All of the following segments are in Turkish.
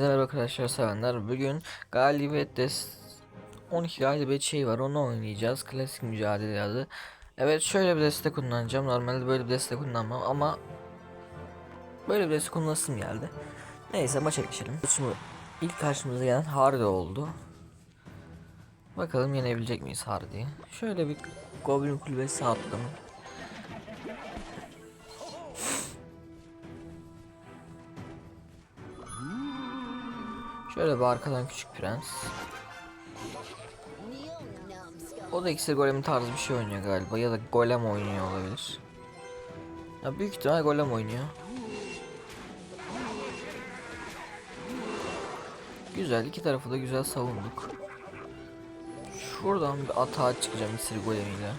Merhaba arkadaşlar sevenler. Bugün galibiyet des 12 galibiyet şey var onu oynayacağız. Klasik mücadele adı. Evet şöyle bir destek kullanacağım. Normalde böyle bir destek kullanmam ama böyle bir destek kullanasım geldi. Neyse maça geçelim. Şimdi ilk karşımıza gelen Hardy oldu. Bakalım yenebilecek miyiz Hardy'yi. Şöyle bir Goblin kulübesi attım. Şöyle bir arkadan küçük prens. O da iksir golem tarzı bir şey oynuyor galiba ya da golem oynuyor olabilir. Ya büyük ihtimal golem oynuyor. Güzel iki tarafı da güzel savunduk. Şuradan bir atağa çıkacağım iksir golemiyle.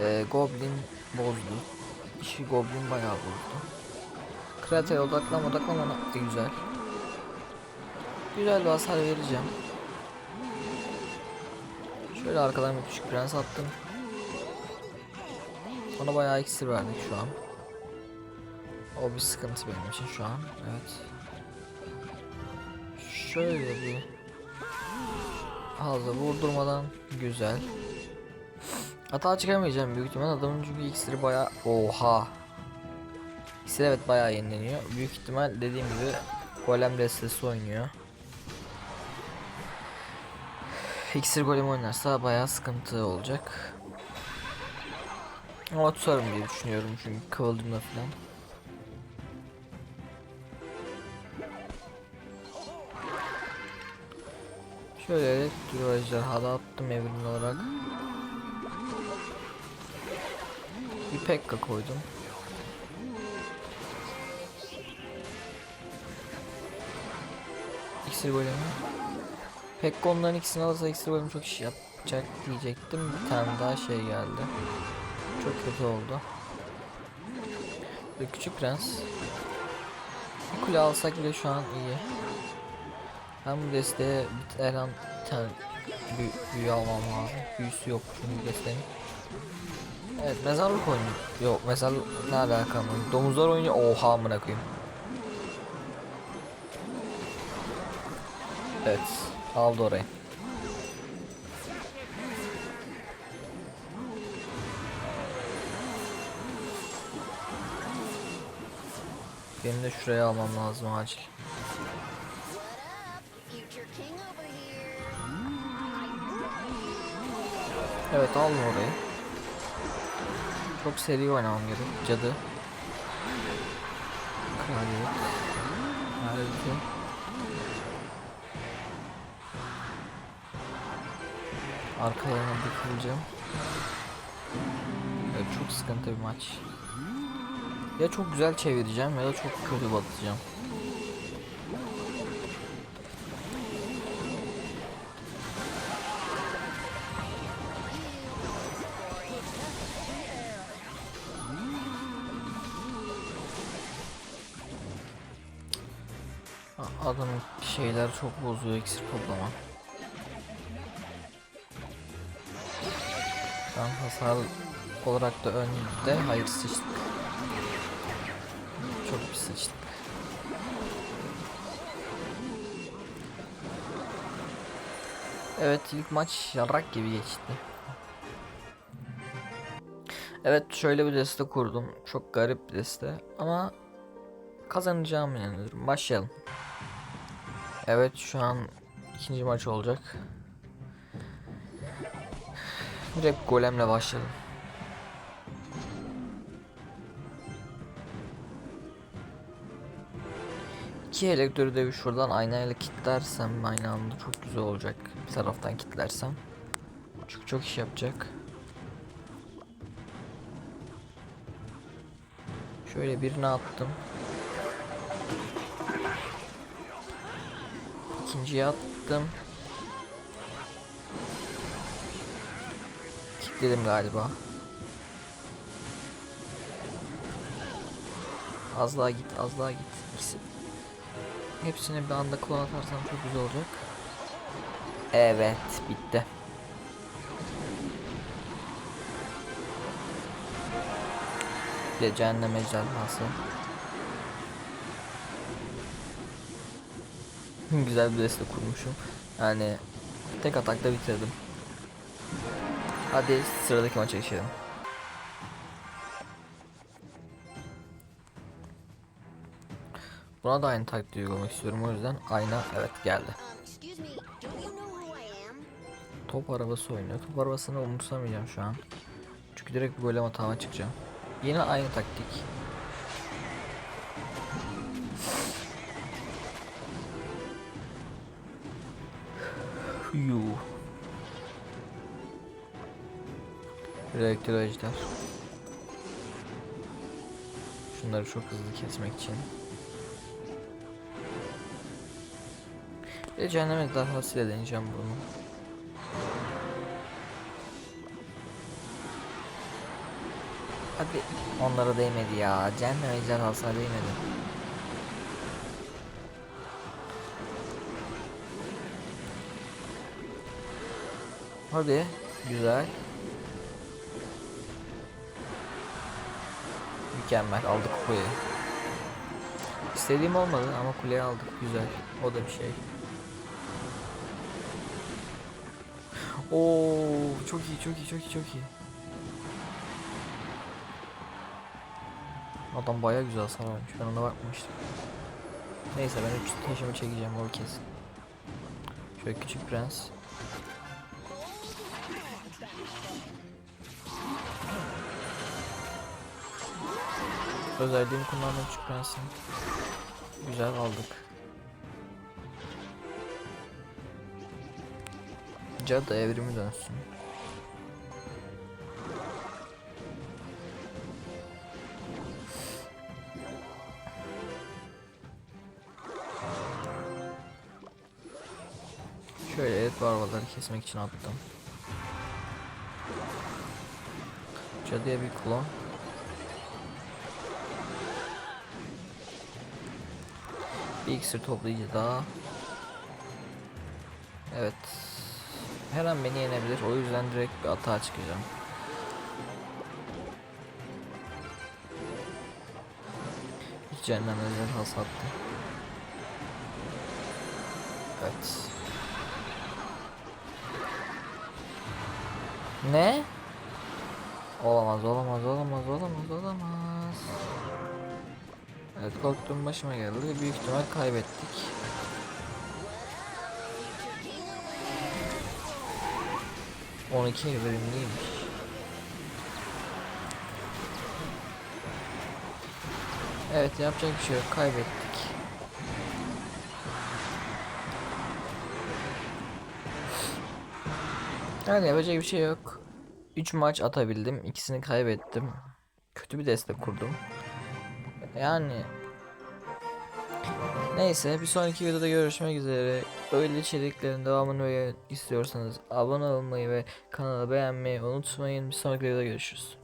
Ee, Goblin bozdu. İşi Goblin bayağı bozdu. Kratere odaklan odaklan ona. E, güzel. Güzel bir hasar vereceğim. Şöyle arkadan bir küçük prens attım. Ona bayağı iksir verdik şu an. O bir sıkıntı benim için şu an. Evet. Şöyle bir fazla vurdurmadan güzel. Hata çıkamayacağım büyük ihtimal adamın çünkü iksiri bayağı oha İkisi de evet bayağı yenileniyor. Büyük ihtimal dediğim gibi golem destesi oynuyor. İksir golem oynarsa bayağı sıkıntı olacak. Ama tutarım diye düşünüyorum çünkü kıvılcımla falan. Şöyle duruyor ejderhada attım evrim olarak. Bir pekka koydum. İksir golemi. Pekka onların ikisini alırsa iksir golemi çok iş yapacak diyecektim. Bir tane daha şey geldi. Çok kötü oldu. Ve küçük prens. Bir kule alsak bile şu an iyi. Ben bu desteğe her an bir tane büyü, büyü almam lazım. Büyüsü yok çünkü desteğin. Evet mezarlık oyunu. Yok mezarlık ne alaka mı? Domuzlar oynuyor. Oha amına koyayım. Evet. Aldı orayı. Benim de şuraya almam lazım acil. Evet aldım orayı. Çok seri oynamam gerek. Cadı. Kraliyet. Harika. Arkaya bakılacağım. Evet çok sıkıntı bir maç. Ya çok güzel çevireceğim ya da çok kötü batacağım. Adamın şeyler çok bozuyor iksir toplama. Ben hasar olarak da önde hayır sıçtık. Çok bir sıçtık. Evet ilk maç yarrak gibi geçti. Evet şöyle bir deste kurdum. Çok garip bir deste ama kazanacağım inanıyorum. Başlayalım. Evet şu an ikinci maç olacak. Direkt golemle başlayalım. İki elektro devi şuradan aynayla kilitlersem aynı anda çok güzel olacak. Bir taraftan kilitlersem. Çünkü çok iş yapacak. Şöyle birini attım. İkinciyi attım. Dedim galiba. Az daha git, az daha git. İkisi. Hepsini bir anda klon atarsam çok güzel olacak. Evet, bitti. Bir de cehennem ejderhası. güzel bir deste kurmuşum. Yani tek atakta bitirdim. Hadi sıradaki maça geçelim. Buna da aynı taktiği uygulamak istiyorum o yüzden ayna evet geldi. Top arabası oynuyor. Top arabasını umursamayacağım şu an. Çünkü direkt bir golem hatama çıkacağım. Yine aynı taktik. Yuh. Reaktör ejder. Şunları çok hızlı kesmek için. Bir de cehennem ejderhasıyla deneyeceğim bunu. Hadi onlara değmedi ya. Cehennem ejderhasına değmedi. Hadi. Güzel. Mükemmel. Aldık kuleyi. İstediğim olmadı ama kuleyi aldık. Güzel. O da bir şey. Oo, çok iyi, çok iyi, çok iyi, çok iyi. Adam baya güzel hasar. Ben ona bakmamıştım. Neyse ben üç taşımı çekeceğim o kesin. Şöyle küçük prens. Özelliğimi kullandım küçük prensin. Güzel aldık. Cadı evrimi dönsün. Şöyle et barbaları kesmek için attım. Cadıya bir klon. Bir iksir toplayıcı daha. Evet. Her an beni yenebilir. O yüzden direkt bir atağa çıkacağım. Hiç cehennem ejderhası attı. Evet. Ne? Olamaz, olamaz, olamaz, olamaz, olamaz. Evet, korktuğum başıma geldi. Büyük ihtimal kaybettik. On iki verimliymiş. Evet, yapacak bir şey yok. Kaybettik. Yani yapacak bir şey yok. 3 maç atabildim. ikisini kaybettim. Kötü bir destek kurdum. Yani Neyse bir sonraki videoda görüşmek üzere. Öyle içeriklerin devamını istiyorsanız abone olmayı ve kanalı beğenmeyi unutmayın. Bir sonraki videoda görüşürüz.